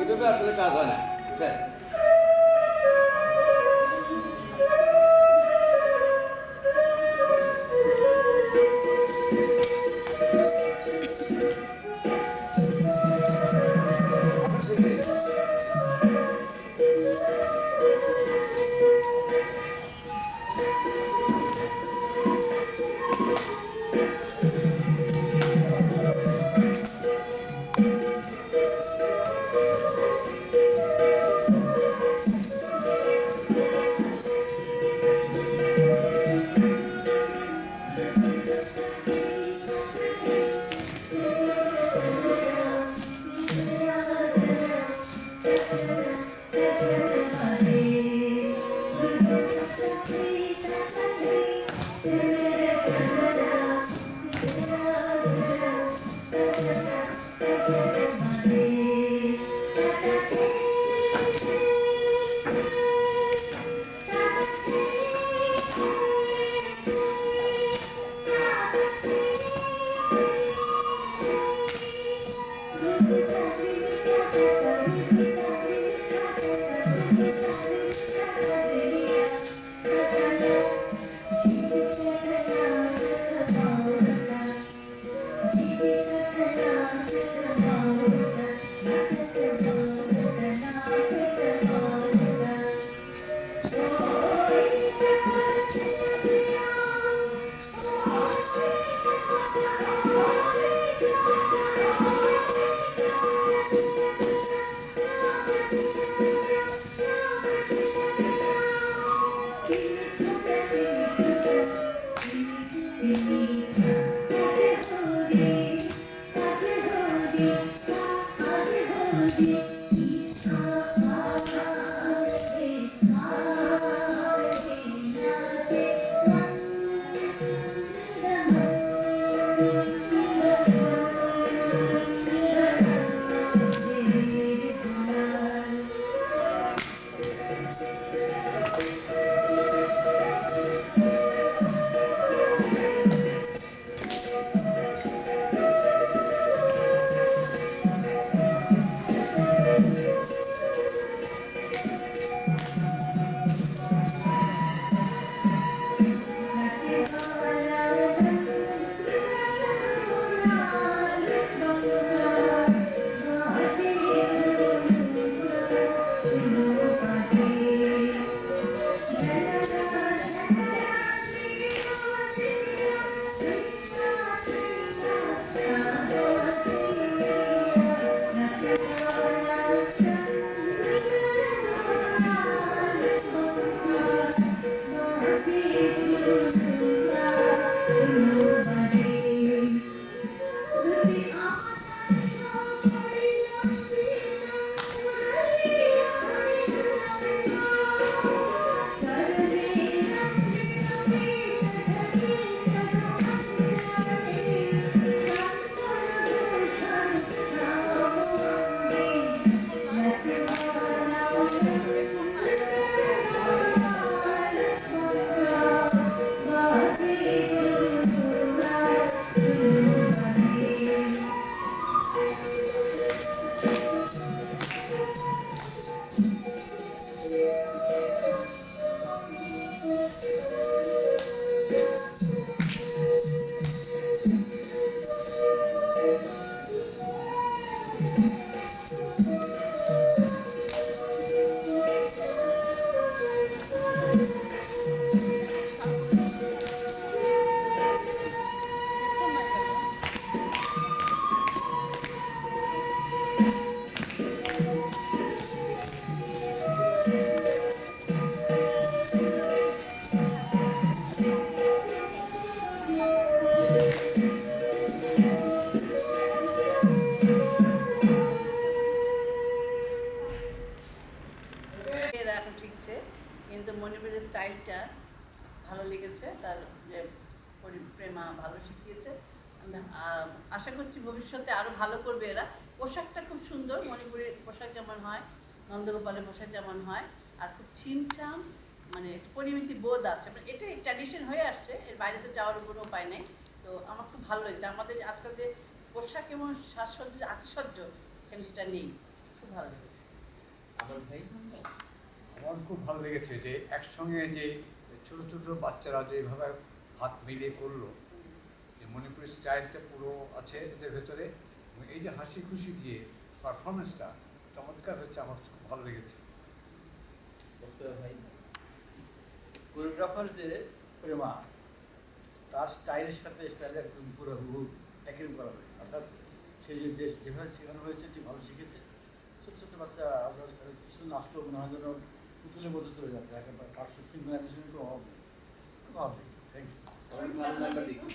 এভাবে আসলে কাজ হয় না বুঝছেন Peace. See you. এরা এখন শিখছে কিন্তু মণিপুরের স্টাইলটা ভালো লেগেছে, তার যে পরিপ্রেমা ভালো শিখিয়েছে। আশা করছি ভবিষ্যতে আরও ভালো করবে এরা। পোশাকটা খুব সুন্দর, মণিপুরের পোশাক যেমন হয়, নন্দগোপালের পোশাক যেমন হয়, আর খুব ছিমছাম মানে পরিমিতি বোধ আছে। মানে এটাই ট্র্যাডিশন হয়ে আসছে, এর বাইরে তো যাওয়ার কোনো উপায় নেই। তো আমার খুব ভালো লেগেছে। আমাদের আজকাল যে পোশাক এবং সাজসজ্জা আতিশয্য সেটা নেই, খুব ভালো লেগেছে। আমার খুব ভালো লেগেছে যে একসঙ্গে যে ছোট ছোট বাচ্চারা যেভাবে হাত মিলিয়ে করল, যে মণিপুরি স্টাইলটা পুরো আছে এদের ভেতরে এই যে হাসি খুশি দিয়ে পারফরমেন্সটা চমৎকার হচ্ছে, আমার খুব ভালো লেগেছে। কোরিওগ্রাফার যে প্রেমা, তার স্টাইলের সাথে স্টাইল একদম পুরো হুবহু একই রকম করা হয়েছে। অর্থাৎ সে যে যেভাবে শেখানো হয়েছে, ঠিক ভালো শিখেছে। ছোটো ছোটো বাচ্চা কিছু নাচলো মনে হয় যেন পুতুলের মধ্যে চলে যাচ্ছে একেবারে তার সিঙ্গারাইজেশনের কোনো অভাব নেই। খুব ভালো থ্যাংক ইউ